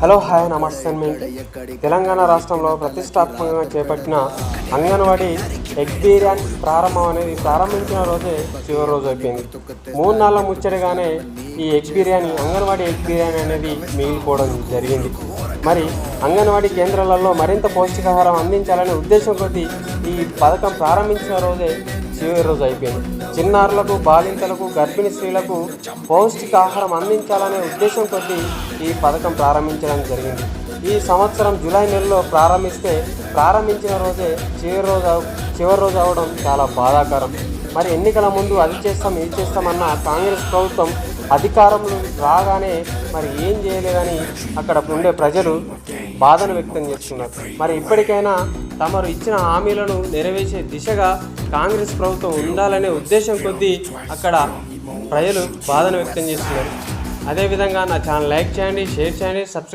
Hello hi నమస్తే మీ తెలంగాణ రాష్ట్రంలో ప్రతిష్టాత్మకంగా చేపట్టిన అంగన్వాడీ ఎగ్ బిర్యానీ ప్రారంభం అనేది ప్రారంభించిన రోజే చివరి రోజు అయిపోయింది. మూడు నాళ్ళ ముచ్చటగానే ఈ ఎగ్ బిర్యానీ అంగన్వాడీ ఎగ్ బిర్యానీ అనేది మిగిలిపోవడం జరిగింది. మరి అంగన్వాడీ కేంద్రాలలో మరింత పౌష్టికాహారం అందించాలనే ఉద్దేశం కొద్దీ ఈ పథకం ప్రారంభించిన రోజే చివరి రోజు అయిపోయింది. చిన్నారులకు బాలింతలకు గర్భిణీ స్త్రీలకు పౌష్టికాహారం అందించాలనే ఉద్దేశం కొద్దీ ఈ పథకం ప్రారంభించడం జరిగింది. ఈ సంవత్సరం జూలై నెలలో ప్రారంభిస్తే ప్రారంభించిన రోజే చివరి రోజు చివరి రోజు అవడం చాలా బాధాకరం. మరి ఎన్నికల ముందు అది చేస్తాం ఇది చేస్తామన్న కాంగ్రెస్ ప్రభుత్వం అధికారంలో రాగానే మరి ఏం చేయలేదని అక్కడ ఉండే ప్రజలు బాధను వ్యక్తం చేస్తున్నారు. మరి ఇప్పటికైనా తమరు ఇచ్చిన హామీలను నెరవేర్చే దిశగా కాంగ్రెస్ ప్రభుత్వం ఉండాలనే ఉద్దేశం కొద్దీ అక్కడ ప్రజలు బాధను వ్యక్తం చేస్తున్నారు. అదేవిధంగా నా ఛానల్ లైక్ చేయండి షేర్ చేయండి సబ్స్క్రైబ్